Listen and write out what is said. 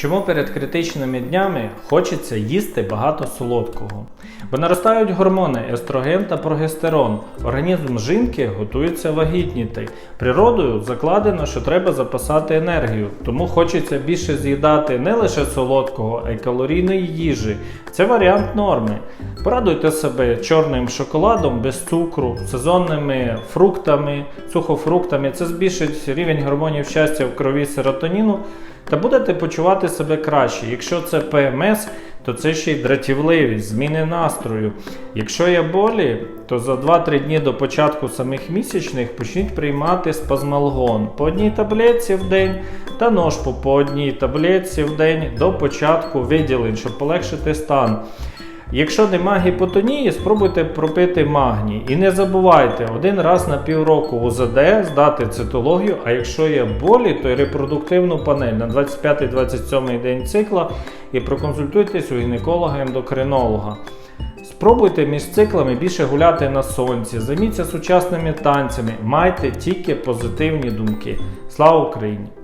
Чому перед критичними днями хочеться їсти багато солодкого? Бо наростають гормони естроген та прогестерон. Організм жінки готується вагітніти. Природою закладено, що треба запасати енергію, тому хочеться більше з'їдати не лише солодкого, а й калорійної їжі. Це варіант норми. Порадуйте себе чорним шоколадом без цукру, сезонними фруктами, сухофруктами. Це збільшить рівень гормонів щастя в крові серотоніну та будете почувати себе краще. Якщо це ПМС, то це ще й дратівливість, зміни настрою. Якщо є болі, то за 2-3 дні до початку самих місячних почніть приймати спазмалгон по одній таблетці в день та ножпу по одній таблетці в день до початку виділень, щоб полегшити стан. Якщо нема гіпотонії, спробуйте пропити магній. І не забувайте один раз на півроку УЗД здати цитологію, а якщо є болі, то й репродуктивну панель на 25-27 день цикла і проконсультуйтесь у гінеколога-ендокринолога. Спробуйте між циклами більше гуляти на сонці, займіться сучасними танцями, майте тільки позитивні думки. Слава Україні!